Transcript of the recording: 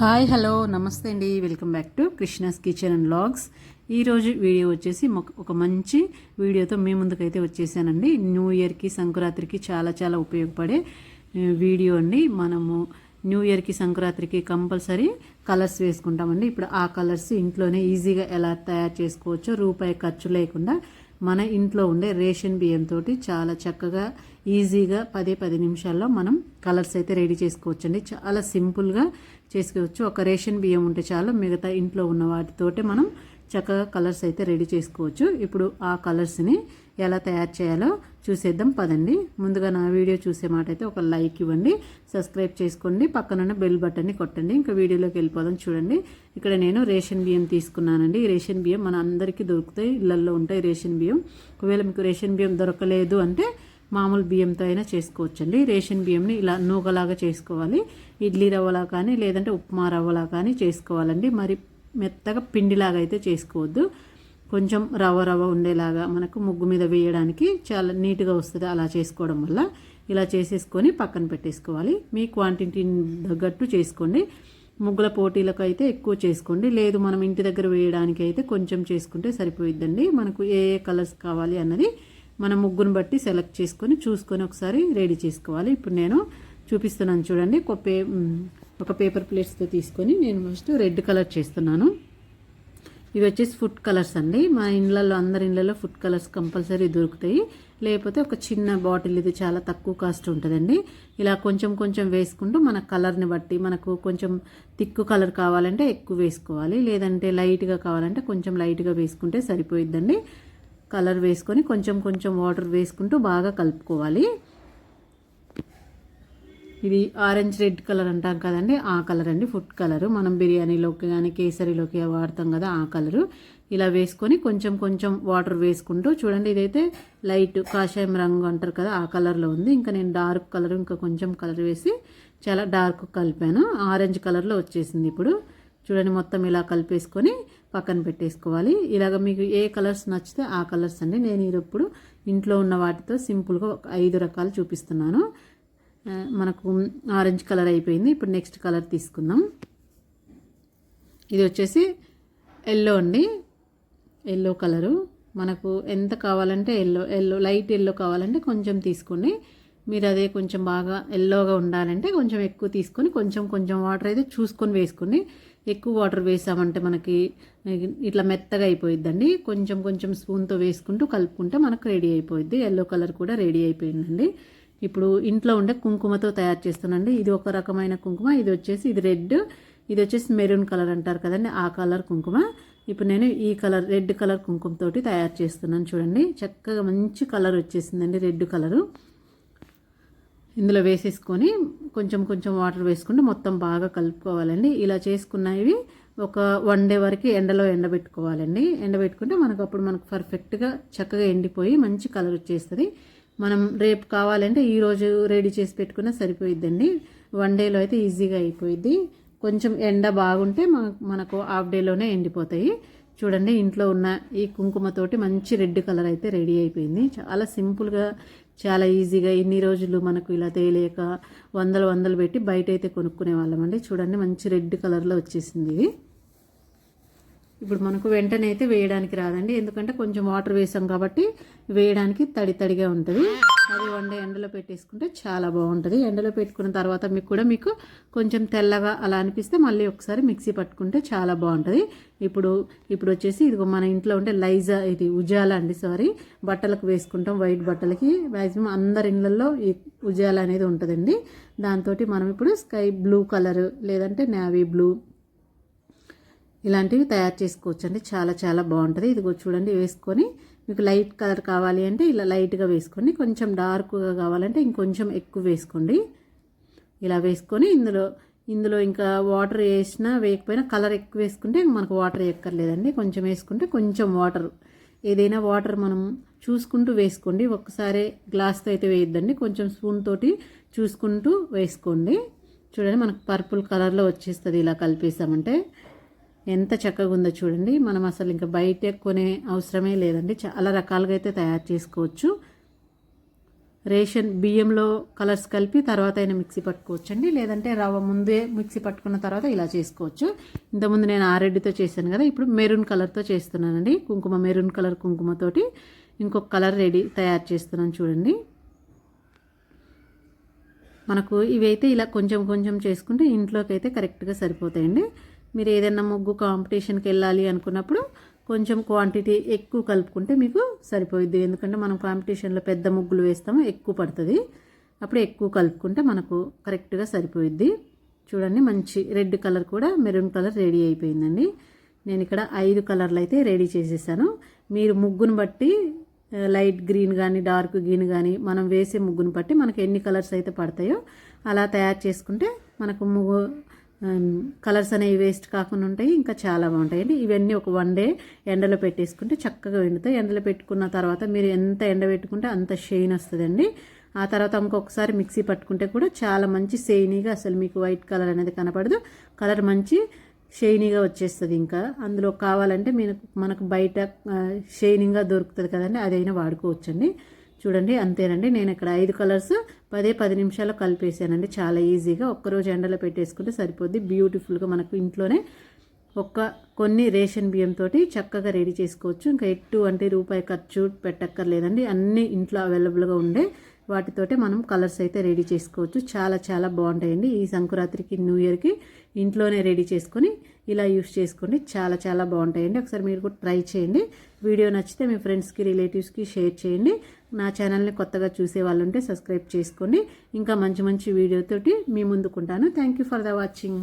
Hi hello నమస్తే అండి. Welcome back to Krishna's kitchen and vlogs. ఈరోజు వీడియో వచ్చేసి ఒక మంచి వీడియోతో మీ ముందుకైతే వచ్చేసానండి. న్యూ ఇయర్కి సంక్రాంతికి చాలా చాలా ఉపయోగపడే వీడియో అండి. మనము న్యూ ఇయర్కి సంక్రాంతికి కంపల్సరీ కలర్స్ వేసుకుంటామండి. ఇప్పుడు ఆ కలర్స్ ఇంట్లోనే ఈజీగా ఎలా తయారు చేసుకోవచ్చో రూపాయి ఖర్చు లేకుండా మన ఇంట్లో ఉండే రేషన్ బియ్యంతో చాలా చక్కగా ఈజీగా పదే పది నిమిషాల్లో మనం కలర్స్ అయితే రెడీ చేసుకోవచ్చండి. చాలా సింపుల్గా చేసుకోవచ్చు. ఒక రేషన్ బియ్యం ఉంటే చాలు మిగతా ఇంట్లో ఉన్న వాటితోటే మనం చక్కగా కలర్స్ అయితే రెడీ చేసుకోవచ్చు. ఇప్పుడు ఆ కలర్స్ని ఎలా తయారు చేయాలో చూసేద్దాం. పదండి. ముందుగా నా వీడియో చూసే మాట అయితే ఒక లైక్ ఇవ్వండి. సబ్స్క్రైబ్ చేసుకోండి. పక్కనున్న బెల్ బటన్ని కొట్టండి. ఇంకా వీడియోలోకి వెళ్ళిపోదాం చూడండి. ఇక్కడ నేను రేషన్ బియ్యం తీసుకున్నానండి. ఈ రేషన్ బియ్యం మన అందరికీ దొరుకుతాయి. ఇళ్ళల్లో ఉంటాయి రేషన్ బియ్యం. ఒకవేళ మీకు రేషన్ బియ్యం దొరకలేదు అంటే మామూలు బియ్యంతో అయినా చేసుకోవచ్చండి. రేషన్ బియ్యంని ఇలా నూగలాగా చేసుకోవాలి. ఇడ్లీ రవ్వలా కానీ లేదంటే ఉప్మా రవ్వలా కానీ చేసుకోవాలండి. మరి మెత్తగా పిండిలాగా అయితే చేసుకోవద్దు. కొంచెం రవ్వ రవ్వ ఉండేలాగా మనకు ముగ్గు మీద వేయడానికి చాలా నీట్గా వస్తుంది అలా చేసుకోవడం వల్ల. ఇలా చేసేసుకొని పక్కన పెట్టేసుకోవాలి. మీ క్వాంటిటీని తగ్గట్టు చేసుకోండి. ముగ్గుల పోటీలకు అయితే ఎక్కువ చేసుకోండి. లేదు మనం ఇంటి దగ్గర వేయడానికి అయితే కొంచెం చేసుకుంటే సరిపోయిద్దండి. మనకు ఏ ఏ కలర్స్ కావాలి అన్నది మన ముగ్గును బట్టి సెలెక్ట్ చేసుకొని చూసుకొని ఒకసారి రెడీ చేసుకోవాలి. ఇప్పుడు నేను చూపిస్తున్నాను చూడండి. ఒక పే ఒక పేపర్ ప్లేట్స్తో తీసుకొని నేను ఫస్ట్ రెడ్ కలర్ చేస్తున్నాను. ఇవి వచ్చేసి ఫుడ్ కలర్స్ అండి. మా ఇళ్ళల్లో అందరి ఇళ్ళల్లో ఫుడ్ కలర్స్ కంపల్సరీ దొరుకుతాయి. లేకపోతే ఒక చిన్న బాటిల్ ఇది చాలా తక్కువ కాస్ట్ ఉంటుందండి. ఇలా కొంచెం కొంచెం వేసుకుంటూ మన కలర్ని బట్టి మనకు కొంచెం తిక్కు కలర్ కావాలంటే ఎక్కువ వేసుకోవాలి. లేదంటే లైట్గా కావాలంటే కొంచెం లైట్గా వేసుకుంటే సరిపోయిద్దండి. కలర్ వేసుకొని కొంచెం కొంచెం వాటర్ వేసుకుంటూ బాగా కలుపుకోవాలి. ఇది ఆరెంజ్ రెడ్ కలర్ అంటాం కదండి ఆ కలర్ అండి ఫుడ్ కలర్. మనం బిర్యానీలోకి కానీ కేసరిలోకి వాడతాం కదా ఆ కలరు. ఇలా వేసుకొని కొంచెం కొంచెం వాటర్ వేసుకుంటూ చూడండి ఇదైతే లైట్ కాషాయం రంగు అంటారు కదా ఆ కలర్లో ఉంది. ఇంకా నేను డార్క్ కలర్ ఇంకా కొంచెం కలర్ వేసి చాలా డార్క్ కలిపాను. ఆరెంజ్ కలర్లో వచ్చేసింది ఇప్పుడు. చూడండి మొత్తం ఇలా కలిపేసుకొని పక్కన పెట్టేసుకోవాలి. ఇలాగ మీకు ఏ కలర్స్ నచ్చితే ఆ కలర్స్ అండి. నేను ఇప్పుడు ఇంట్లో ఉన్న వాటితో సింపుల్గా ఒక ఐదు రకాలు చూపిస్తున్నాను. మనకు ఆరెంజ్ కలర్ అయిపోయింది. ఇప్పుడు నెక్స్ట్ కలర్ తీసుకుందాం. ఇది వచ్చేసి ఎల్లో అండి. Yellow colour. మనకు ఎంత కావాలంటే ఎల్లో ఎల్లో లైట్ ఎల్లో కావాలంటే కొంచెం తీసుకోండి. మీరు అదే కొంచెం బాగా ఎల్లోగా ఉండాలంటే కొంచెం ఎక్కువ తీసుకొని కొంచెం కొంచెం వాటర్ అయితే చూసుకొని వేసుకొని ఎక్కువ వాటర్ వేసామంటే మనకి ఇట్లా మెత్తగా అయిపోయిద్దండి. కొంచెం కొంచెం స్పూన్తో వేసుకుంటూ కలుపుకుంటే మనకు రెడీ అయిపోయిద్ది. ఎల్లో కలర్ కూడా రెడీ అయిపోయిందండి. ఇప్పుడు ఇంట్లో ఉండే కుంకుమతో తయారు చేస్తానండి. ఇది ఒక రకమైన కుంకుమ. ఇది వచ్చేసి ఇది రెడ్. ఇది వచ్చేసి మెరూన్ కలర్ అంటారు కదండి ఆ కలర్ కుంకుమ. ఇప్పుడు నేను ఈ కలర్ రెడ్ కలర్ కుంకుమతోటి తయారు చేస్తున్నాను చూడండి. చక్కగా మంచి కలర్ వచ్చేసిందండి రెడ్ కలరు ఇందులో వేసేసుకొని కొంచెం కొంచెం వాటర్ వేసుకుంటే మొత్తం బాగా కలుపుకోవాలండి. ఇలా చేసుకున్నవి ఒక వన్ డే వరకు ఎండలో ఎండబెట్టుకోవాలండి. ఎండబెట్టుకుంటే మనకు అప్పుడు మనకు పర్ఫెక్ట్గా చక్కగా ఎండిపోయి మంచి కలర్ వచ్చేస్తుంది. మనం రేపు కావాలంటే ఈరోజు రెడీ చేసి పెట్టుకున్నా సరిపోయిద్దండి. వన్ డేలో అయితే ఈజీగా అయిపోయిద్ది. కొంచెం ఎండ బాగుంటే మనకు హాఫ్ డేలోనే ఎండిపోతాయి. చూడండి ఇంట్లో ఉన్న ఈ కుంకుమతోటి మంచి రెడ్ కలర్ అయితే రెడీ అయిపోయింది. చాలా సింపుల్గా చాలా ఈజీగా ఎన్ని రోజులు మనకు ఇలా తేలియక వందలు వందలు పెట్టి బయట అయితే కొనుక్కునే వాళ్ళమండి. చూడండి మంచి రెడ్ కలర్లో వచ్చేసింది ఇది. ఇప్పుడు మనకు వెంటనే అయితే వేయడానికి రాదండి. ఎందుకంటే కొంచెం వాటర్ వేసాం కాబట్టి వేయడానికి తడి తడిగా ఉంటుంది. అది వన్ డే ఎండలో పెట్టేసుకుంటే చాలా బాగుంటుంది. ఎండలో పెట్టుకున్న తర్వాత మీకు కూడా మీకు కొంచెం తెల్లగా అలా అనిపిస్తే మళ్ళీ ఒకసారి మిక్సీ పట్టుకుంటే చాలా బాగుంటుంది. ఇప్పుడు ఇప్పుడు వచ్చేసి ఇదిగో మన ఇంట్లో ఉంటే లైజా ఇది ఉజాల అండి సారీ. బట్టలకు వేసుకుంటాం వైట్ బట్టలకి. మ్యాక్సిమం అందరి ఇళ్ళల్లో ఈ ఉజాల అనేది ఉంటుందండి. దాంతో మనం ఇప్పుడు స్కై బ్లూ కలర్ లేదంటే నావీ బ్లూ ఇలాంటివి తయారు చేసుకోవచ్చు అండి చాలా చాలా బాగుంటుంది. ఇదిగో చూడండి వేసుకొని మీకు లైట్ కలర్ కావాలి అంటే ఇలా లైట్గా వేసుకోండి. కొంచెం డార్క్గా కావాలంటే ఇంకొంచెం ఎక్కువ వేసుకోండి. ఇలా వేసుకొని ఇందులో ఇందులో ఇంకా వాటర్ వేసినా వేయకపోయినా కలర్ ఎక్కువ వేసుకుంటే మనకు వాటర్ ఎక్కర్లేదండి కొంచెం వేసుకుంటే కొంచెం వాటర్. ఏదైనా వాటర్ మనం చూసుకుంటూ వేసుకోండి. ఒక్కసారి గ్లాస్తో అయితే వేయద్దండి. కొంచెం స్పూన్ తోటి చూసుకుంటూ వేసుకోండి. చూడండి మనకు పర్పుల్ కలర్లో వచ్చేస్తుంది ఇలా కలిపేసామంటే. ఎంత చక్కగా ఉందో చూడండి. మనం అసలు ఇంకా బయట కొనే అవసరమే లేదండి. చాలా రకాలుగా అయితే తయారు చేసుకోవచ్చు. రేషన్ బియ్యంలో కలర్స్ కలిపి తర్వాత అయినా మిక్సీ పట్టుకోవచ్చండి. లేదంటే రవ్వ ముందే మిక్సీ పట్టుకున్న తర్వాత ఇలా చేసుకోవచ్చు. ఇంతకుముందు నేను ఆరెడ్డితో చేశాను కదా ఇప్పుడు మెరూన్ కలర్తో చేస్తున్నానండి. కుంకుమ మెరూన్ కలర్ కుంకుమతోటి ఇంకొక కలర్ రెడీ తయారు చేస్తున్నాను చూడండి. మనకు ఇవైతే ఇలా కొంచెం కొంచెం చేసుకుంటే ఇంట్లోకి అయితే కరెక్ట్గా సరిపోతాయండి. మీరు ఏదైనా ముగ్గు కాంపిటీషన్కి వెళ్ళాలి అనుకున్నప్పుడు కొంచెం క్వాంటిటీ ఎక్కువ కలుపుకుంటే మీకు సరిపోయిద్ది. ఎందుకంటే మనం కాంపిటీషన్లో పెద్ద ముగ్గులు వేస్తాము ఎక్కువ పడుతుంది. అప్పుడు ఎక్కువ కలుపుకుంటే మనకు కరెక్ట్గా సరిపోయిద్ది. చూడండి మంచి రెడ్ కలర్ కూడా మెరూన్ కలర్ రెడీ అయిపోయిందండి. నేను ఇక్కడ ఐదు కలర్లు అయితే రెడీ చేసేసాను. మీరు ముగ్గును బట్టి లైట్ గ్రీన్ కానీ డార్క్ గ్రీన్ కానీ మనం వేసే ముగ్గును బట్టి మనకి ఎన్ని కలర్స్ అయితే పడతాయో అలా తయారు చేసుకుంటే మనకు ముగ్గు Um, కలర్స్ అనేవి వేస్ట్ కాకుండా ఉంటాయి ఇంకా చాలా బాగుంటాయండి ఇవన్నీ ఒక వన్ డే ఎండలో పెట్టేసుకుంటే చక్కగా ఎండుతాయి. ఎండలో పెట్టుకున్న తర్వాత మీరు ఎంత ఎండ పెట్టుకుంటే అంత షైన్ వస్తుందండి. ఆ తర్వాత ఇంకొకసారి మిక్సీ పట్టుకుంటే కూడా చాలా మంచి షైనీగా అసలు మీకు వైట్ కలర్ అనేది కనపడదు. కలర్ మంచి షైనీగా వచ్చేస్తుంది ఇంకా. అందులో కావాలంటే మీరు మనకు బయట uh, షైనింగ్గా దొరుకుతుంది కదండి అదైనా వాడుకోవచ్చండి. చూడండి అంతేనండి. నేను ఇక్కడ ఐదు కలర్స్ పదే పది నిమిషాలు కలిపేసానండి చాలా ఈజీగా ఒక్కరోజు ఎండలో పెట్టేసుకుంటే సరిపోద్ది. బ్యూటిఫుల్గా మనకు ఇంట్లోనే ఒక్క కొన్ని రేషన్ బియ్యంతో చక్కగా రెడీ చేసుకోవచ్చు. ఇంకా ఎట్టు అంటే రూపాయి ఖర్చు పెట్టక్కర్లేదండి. అన్నీ ఇంట్లో అవైలబుల్గా ఉండే వాటితోటే మనం కలర్స్ అయితే రెడీ చేసుకోవచ్చు. చాలా చాలా బాగుంటాయండి. ఈ సంక్రాంతికి న్యూ ఇయర్కి ఇంట్లోనే రెడీ చేసుకొని ఇలా యూస్ చేసుకోండి. చాలా చాలా బాగుంటాయండి. ఒకసారి మీరు కూడా ట్రై చేయండి. వీడియో నచ్చితే మీ ఫ్రెండ్స్కి రిలేటివ్స్కి షేర్ చేయండి. నా ఛానల్ని కొత్తగా చూసే వాళ్ళు ఉంటే సబ్స్క్రైబ్ చేసుకోండి ఇంకా మంచి మంచి వీడియోతోటి మీ ముందుకుంటాను. Thank you for the watching